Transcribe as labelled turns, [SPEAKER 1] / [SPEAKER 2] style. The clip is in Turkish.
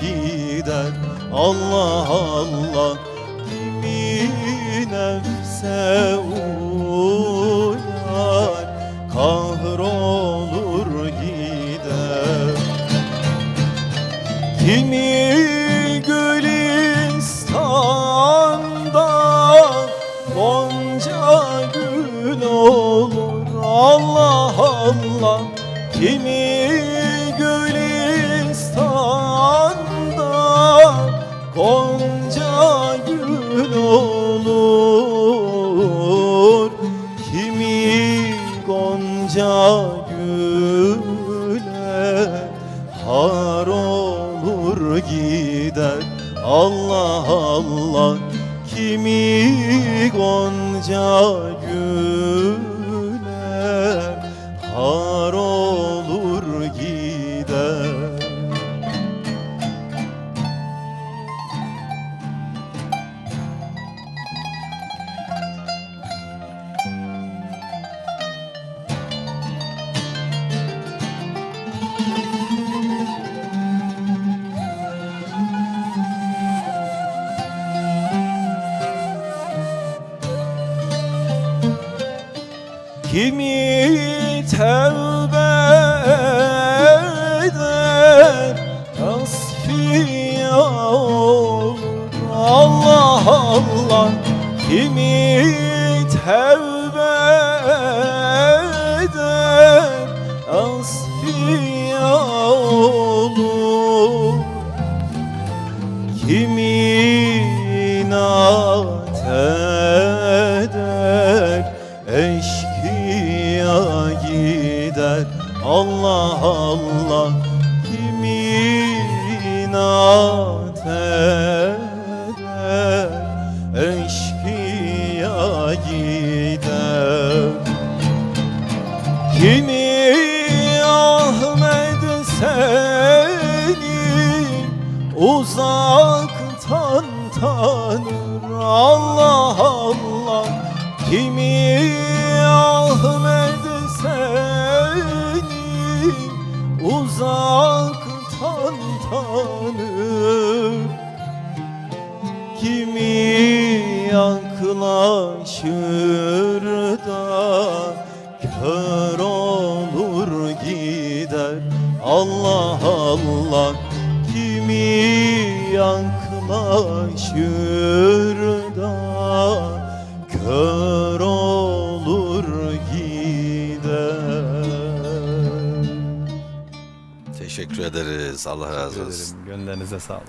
[SPEAKER 1] gider. Allah Allah Kimi nefse uyar. Kahrolur gider. Kimi Gülistan'da Gonca gül olur. Allah Allah Kimi har olur gider. Allah Allah kimi gonca güle Kimi tevbe eder? Tasfiye Allah Allah. Kimi tevbe eder? Asfiye olur Kimi Eşkıya gider. Allah Allah Kimi inat eder Eşkıya gider. Kimi Ahmet seni uzaktan tanır uzaktan tanır Kimi yaklaşır da kör olur gider. Allah Allah Kimi yaklaşır da kör olur gider
[SPEAKER 2] Teşekkür ederiz. Allah razı olsun.
[SPEAKER 3] ederim. Gönderinize sağlık.